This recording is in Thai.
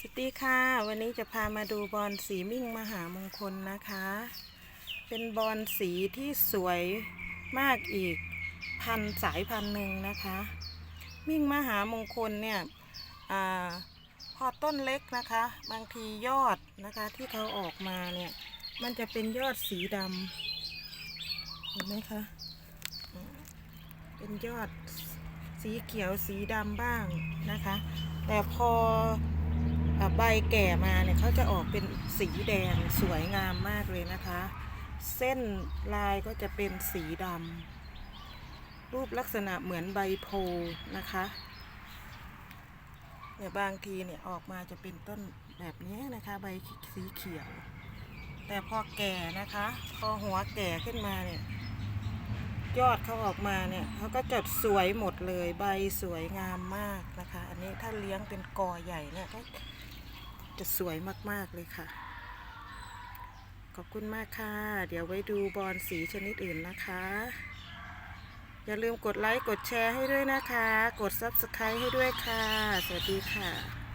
สวัสดีค่ะ วันนี้จะพามาดูบอลสีมิ่งมหามงคลนะคะ เป็นบอลสีที่สวยมากอีกพันสายพันหนึ่งนะคะ มิ่งมหามงคลเนี่ยอพอต้นเล็กนะคะ บางทียอดนะคะที่เขาออกมาเนี่ยมันจะเป็นยอดสีดำเห็นไหมคะเป็นยอดสีเขียวสีดำบ้างนะคะ แต่พอ แก่มาเนี่ยเขาจะออกเป็นสีแดงสวยงามมากเลยนะคะ เส้นลายก็จะเป็นสีดำรูปลักษณะเหมือนใบโพนะคะเนี่ยบางทีเนี่ยออกมาจะเป็นต้นแบบนี้นะคะ ใบสีเขียว แต่พอแก่นะคะ พอหัวแก่ขึ้นมาเนี่ยยอดเขาออกมาเนี่ยเขาก็จะสวยหมดเลยใบสวยงามมากนะคะ อันนี้ถ้าเลี้ยงเป็นกอใหญ่เนี่ยก็ จะสวยมาก ๆ เลยค่ะ ขอบคุณมากค่ะ เดี๋ยวไว้ดูบอลสีชนิดอื่นนะคะ อย่าลืมกดไลค์ กดแชร์ให้ด้วยนะคะ กด Subscribe ให้ด้วยค่ะ สวัสดีค่ะ